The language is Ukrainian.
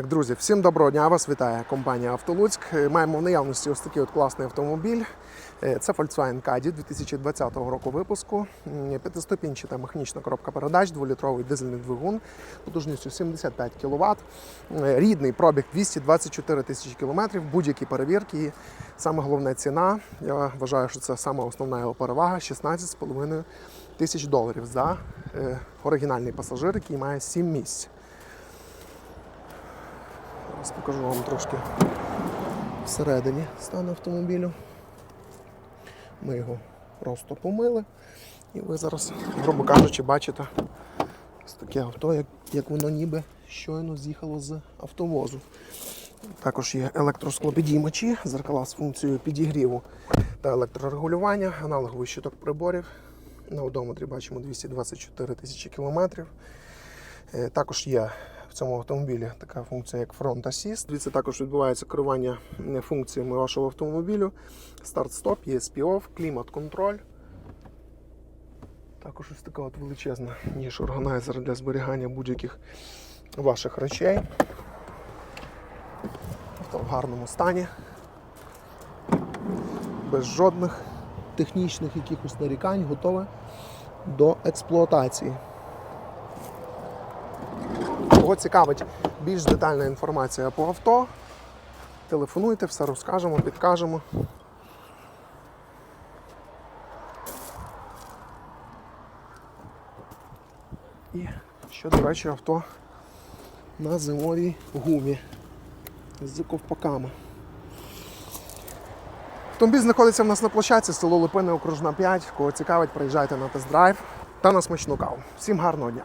Так, друзі, всім доброго дня! Вас вітає компанія Автолуцьк. Е, Маємо в наявності ось такий от класний автомобіль. Е, Це Volkswagen Caddy 2020 року випуску. П'ятиступінчата механічна коробка передач, дволітровий дизельний двигун потужністю 75 кВт. Рідний пробіг 224 тисячі кілометрів, будь-які перевірки. І саме головне ціна. Я вважаю, що це саме основна його перевага 16,5 тисяч доларів за е, оригінальний пасажир, який має 7 місць. Зараз покажу вам трошки всередині стан автомобілю. Ми його просто помили. І ви зараз, грубо кажучи, бачите ось таке авто, як, як воно ніби щойно з'їхало з автовозу. Також є електросклопідіймачі, зеркала з функцією підігріву та електрорегулювання, аналоговий щиток приборів. На одометрі бачимо 224 тисячі кілометрів. Е, Також є в цьому автомобілі така функція, як Front Assist. Звідси також відбувається керування функціями вашого автомобілю. Старт-стоп, ESP-OFF, клімат-контроль. Також ось така от величезна ніж органайзер для зберігання будь-яких ваших речей. Авто в гарному стані. Без жодних технічних якихось нарікань готове до експлуатації. Кого цікавить більш детальна інформація по авто, телефонуйте, все розкажемо, підкажемо. І що, до речі, авто на зимовій гумі з ковпаками. Автомобіль знаходиться в нас на площадці, село Липини, окружна 5. Кого цікавить, приїжджайте на тест-драйв та на смачну каву. Всім гарного дня!